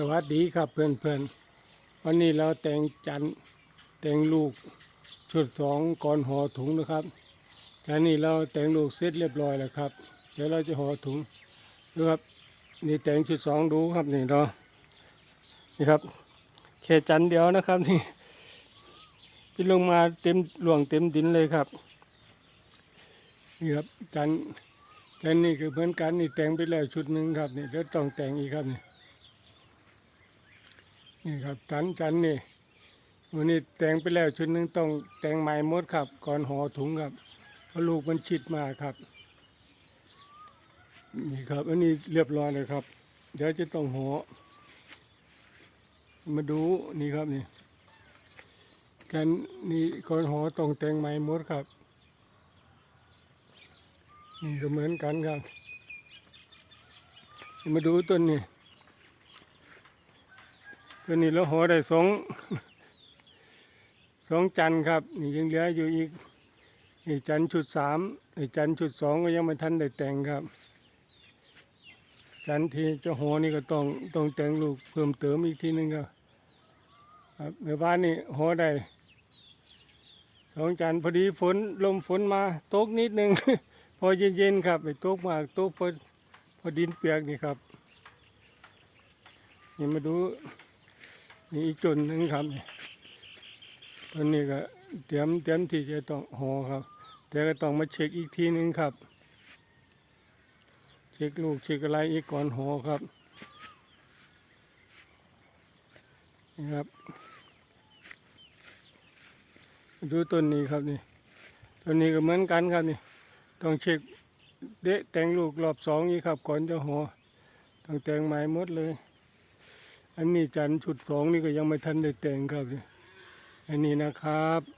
สวัสดีครับเพื่อนๆวันนี้เราแต่งจันท์แต่งลูกชุดสองก่อนห่อถุงนะครับแต่นี่เราแต่งลูกเสร็จเรียบร้อยแล้วครับ เดี๋ยวเราจะห่อถุงดูครับนี่แต่งชุดสองดูครับนี่เรานี่ครับแค่จันท์เดียวนะครับนี่ที่ลงมาเต็มหลวงเต็มดินเลยครับนี่ครับจันท์จันท์นี่คือเหมือนกันนี่แต่งไปแล้วชุดหนึ่งครับนี่เดี๋ยวต้องแต่งอีกครับนี่ นี่ครับจันจันนี่วันนี้แต่งไปแล้วชุดหนึงต้องแต่งใหม่หมดครับ ก่อนห่อถุงครับเพราะลูกมันชิดมาครับ นี่ครับ อันนี้เรียบร้อยเลยครับ เดี๋ยวจะต้องห่อมาดูนี่ครับนี่กันนี่ก่อนห่อต้องแต่งใหม่หมดครับ นี่ก็เหมือนกันครับ มาดูต้นนี้ ตัวนี้เราห่อได้สองสองจันครับ นี่ยังเหลืออยู่อีกนี่จันชุดสามนี่จันชุดสองก็ยังไม่ทันได้แต่งครับ จันที่จะห่อนี่ก็ต้องต้องแต่งลูกเพิ่มเติมอีกทีหนึงครับครับในบ้านนี่ห่อได้สองจันพอดีฝนลมฝนมาตกนิดนึง พอเย็นๆครับไปตกมากตกพอพอดินเปียกนี่ครับนี่มาดู นี่อีกจุดหนึ่งครับนี่ตัวนี้ก็เตรียมเตรียมที่จะต้องห่อครับ แต่ก็ต้องมาเช็คอีกทีหนึ่งครับ เช็คลูกเช็คอะไรอีกก่อนห่อครับนี่ครับ ดูต้นนี้ครับนี่ต้นนี้ก็เหมือนกันครับนี่ ต้องเช็คเดะแต่งลูกรอบสองอีกครับ ก่อนจะห่อต้องแต่งใหม่หมดเลย อันนี้จันชุดสองนี่ก็ยังไม่ทันได้แต่งครับ อันนี้นะครับ